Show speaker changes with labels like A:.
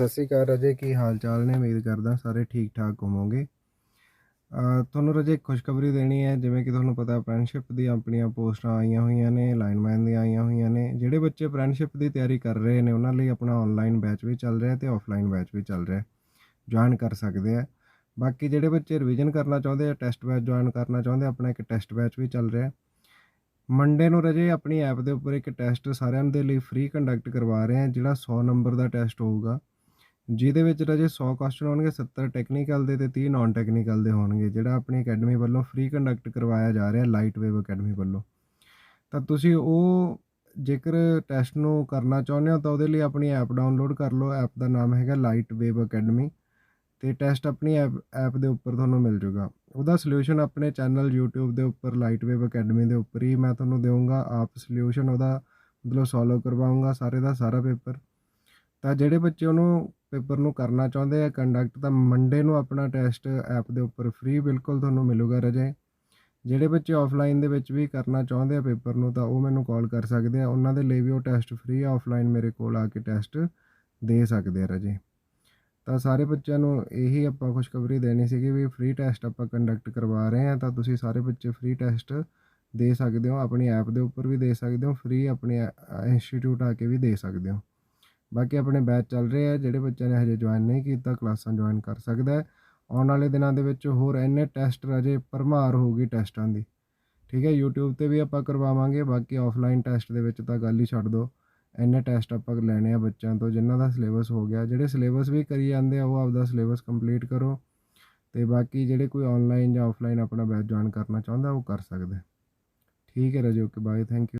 A: ਸਤਿ ਸ਼੍ਰੀ ਅਕਾਲ ਰਜੇ, ਕੀ ਹਾਲ ਚਾਲ ਨੇ? ਉਮੀਦ ਕਰਦਾ ਸਾਰੇ ਠੀਕ ਠਾਕ ਹੋਵੋਗੇ। ਤੁਹਾਨੂੰ ਰਜੇ ਖੁਸ਼ਖਬਰੀ ਦੇਣੀ ਹੈ, ਜਿਵੇਂ ਕਿ ਤੁਹਾਨੂੰ ਪਤਾ ਫਰੈਂਡਸ਼ਿਪ ਦੀ ਆਪਣੀਆਂ ਪੋਸਟਾਂ ਆਈਆਂ ਹੋਈਆਂ ਨੇ ਲਾਈਨਮੈਨ ਦੀਆਂ ਆਈਆਂ ਹੋਈਆਂ ਨੇ, ਜਿਹੜੇ ਬੱਚੇ ਫਰੈਂਡਸ਼ਿਪ ਦੀ ਤਿਆਰੀ ਕਰ ਰਹੇ ਨੇ, ਉਹਨਾਂ ਲਈ ਆਪਣਾ ਆਨਲਾਈਨ ਬੈਚ ਵੀ ਚੱਲ ਰਿਹਾ ਤੇ ਆਫਲਾਈਨ ਬੈਚ ਵੀ ਚੱਲ ਰਿਹਾ। ਜੁਆਇਨ ਕਰ ਸਕਦੇ ਆ। ਬਾਕੀ ਜਿਹੜੇ ਬੱਚੇ ਰਿਵੀਜ਼ਨ ਕਰਨਾ ਚਾਹੁੰਦੇ ਆ ਟੈਸਟ ਬੈਚ ਜੁਆਇਨ ਕਰਨਾ ਚਾਹੁੰਦੇ ਆ, ਆਪਣਾ ਇੱਕ ਟੈਸਟ ਬੈਚ ਵੀ ਚੱਲ ਰਿਹਾ। ਮੰਡੇ ਨੂੰ ਰਜੇ ਆਪਣੀ ਐਪ ਦੇ ਉੱਪਰ ਇੱਕ ਟੈਸਟ ਸਾਰਿਆਂ ਦੇ ਲਈ ਫ੍ਰੀ ਕੰਡਕਟ ਕਰਵਾ ਰਹੇ ਹਾਂ ਜਿਹੜਾ 100 ਨੰਬਰ ਦਾ ਟੈਸਟ ਹੋਊਗਾ। ਜਿਹਦੇ ਵਿੱਚ ਰਜੇ 100 ਕੁਐਸਚਨ ਹੋਣਗੇ 70 ਟੈਕਨੀਕਲ ਦੇ ਤੇ 30 ਨਾਨ ਟੈਕਨੀਕਲ ਦੇ ਹੋਣਗੇ, ਜਿਹੜਾ ਆਪਣੀ ਅਕੈਡਮੀ ਵੱਲੋਂ ਫ੍ਰੀ ਕੰਡਕਟ ਕਰਵਾਇਆ ਜਾ ਰਿਹਾ ਲਾਈਟ ਵੇਵ ਅਕੈਡਮੀ ਵੱਲੋਂ। ਤਾਂ ਤੁਸੀਂ ਉਹ ਜੇਕਰ ਟੈਸਟ ਨੂੰ ਕਰਨਾ ਚਾਹੁੰਦੇ ਹੋ, ਤਾਂ ਉਹਦੇ ਲਈ ਆਪਣੀ ਐਪ ਡਾਊਨਲੋਡ ਕਰ ਲਓ। ਐਪ ਦਾ ਨਾਮ ਹੈਗਾ ਲਾਈਟ ਵੇਵ ਅਕੈਡਮੀ ਤੇ ਟੈਸਟ ਆਪਣੀ ਐਪ ਐਪ ਦੇ ਉੱਪਰ ਤੁਹਾਨੂੰ ਮਿਲ ਜਾਊਗਾ ਉਹਦਾ ਸੋਲੂਸ਼ਨ ਆਪਣੇ ਚੈਨਲ YouTube ਦੇ ਉੱਪਰ ਲਾਈਟ ਵੇਵ ਅਕੈਡਮੀ ਦੇ ਉੱਪਰ ਹੀ ਮੈਂ ਤੁਹਾਨੂੰ ਦੇਵਾਂਗਾ ਆਪ ਸੋਲੂਸ਼ਨ ਉਹਦਾ ਮਤਲਬ ਸੋਲਵ ਕਰਵਾਉਂਗਾ ਸਾਰੇ ਦਾ ਸਾਰਾ ਪੇਪਰ ਤਾਂ ਜਿਹੜੇ ਬੱਚੇ ਉਹਨੂੰ ਪੇਪਰ ਨੂੰ ਕਰਨਾ ਚਾਹੁੰਦੇ ਆ ਕੰਡਕਟ, ਤਾਂ ਮੰਡੇ ਨੂੰ ਆਪਣਾ ਟੈਸਟ ਐਪ ਦੇ ਉੱਪਰ ਫ੍ਰੀ ਬਿਲਕੁਲ ਤੁਹਾਨੂੰ ਮਿਲੂਗਾ ਰਜੇ। ਜਿਹੜੇ ਬੱਚੇ ਆਫਲਾਈਨ ਦੇ ਵਿੱਚ ਵੀ ਕਰਨਾ ਚਾਹੁੰਦੇ ਆ ਪੇਪਰ ਨੂੰ, ਤਾਂ ਉਹ ਮੈਨੂੰ ਕਾਲ ਕਰ ਸਕਦੇ ਆ। ਉਹਨਾਂ ਦੇ ਲਈ ਵੀ ਉਹ ਟੈਸਟ ਫ੍ਰੀ ਆਫਲਾਈਨ ਮੇਰੇ ਕੋਲ ਆ ਕੇ ਟੈਸਟ ਦੇ ਸਕਦੇ ਆ ਰਜੇ। ਤਾਂ ਸਾਰੇ ਬੱਚਿਆਂ ਨੂੰ ਇਹੀ ਆਪਾਂ ਖੁਸ਼ਖਬਰੀ ਦੇਣੀ ਸੀਗੀ ਵੀ ਫ੍ਰੀ ਟੈਸਟ ਆਪਾਂ ਕੰਡਕਟ ਕਰਵਾ ਰਹੇ ਹਾਂ ਤਾਂ ਤੁਸੀਂ ਸਾਰੇ ਬੱਚੇ ਫ੍ਰੀ ਟੈਸਟ ਦੇ ਸਕਦੇ ਹੋ, ਆਪਣੀ ਐਪ ਦੇ ਉੱਪਰ ਵੀ ਦੇ ਸਕਦੇ ਹੋ ਫ੍ਰੀ ਆਪਣੇ ਇੰਸਟੀਚਿਊਟ ਆ ਕੇ ਵੀ ਦੇ ਸਕਦੇ ਹੋ। ਬਾਕੀ ਆਪਣੇ ਬੈਚ ਚੱਲ ਰਹੇ ਆ, ਜਿਹੜੇ ਬੱਚਿਆਂ ਨੇ ਹਜੇ ਜੁਆਇਨ ਨਹੀਂ ਕੀਤਾ, ਕਲਾਸਾਂ ਜੁਆਇਨ ਕਰ ਸਕਦਾ ਹੈ। ਆਉਣ ਵਾਲੇ ਦਿਨਾਂ ਦੇ ਵਿੱਚ ਹੋਰ ਇੰਨੇ ਟੈਸਟ ਰਜੇ ਭਰਮਾਰ ਹੋਊਗੀ ਟੈਸਟਾਂ ਦੀ। ਠੀਕ ਹੈ, YouTube ਤੇ ਵੀ ਆਪਾਂ ਕਰਵਾਵਾਂਗੇ, ਬਾਕੀ ਆਫਲਾਈਨ ਟੈਸਟ ਦੇ ਵਿੱਚ ਤਾਂ ਗੱਲ ਹੀ ਛੱਡ ਦਿਓ ਇੰਨੇ ਟੈਸਟ ਆਪਾਂ ਲੈਣੇ ਆ ਬੱਚਿਆਂ ਤੋਂ, ਜਿਨ੍ਹਾਂ ਦਾ ਸਿਲੇਬਸ ਹੋ ਗਿਆ। ਜਿਹੜੇ ਸਿਲੇਬਸ ਵੀ ਕਰੀ ਜਾਂਦੇ ਆ, ਉਹ ਆਪਦਾ ਸਿਲੇਬਸ ਕੰਪਲੀਟ ਕਰੋ। ਤੇ ਬਾਕੀ ਜਿਹੜੇ ਕੋਈ ਆਨਲਾਈਨ ਜਾਂ ਆਫਲਾਈਨ ਆਪਣਾ ਬੈਚ ਜੁਆਇਨ ਕਰਨਾ ਚਾਹੁੰਦਾ, ਉਹ ਕਰ ਸਕਦਾ ਠੀਕ ਹੈ, ਰਾਜੇ ਓਕੇ ਬਾਏ ਥੈਂਕ ਯੂ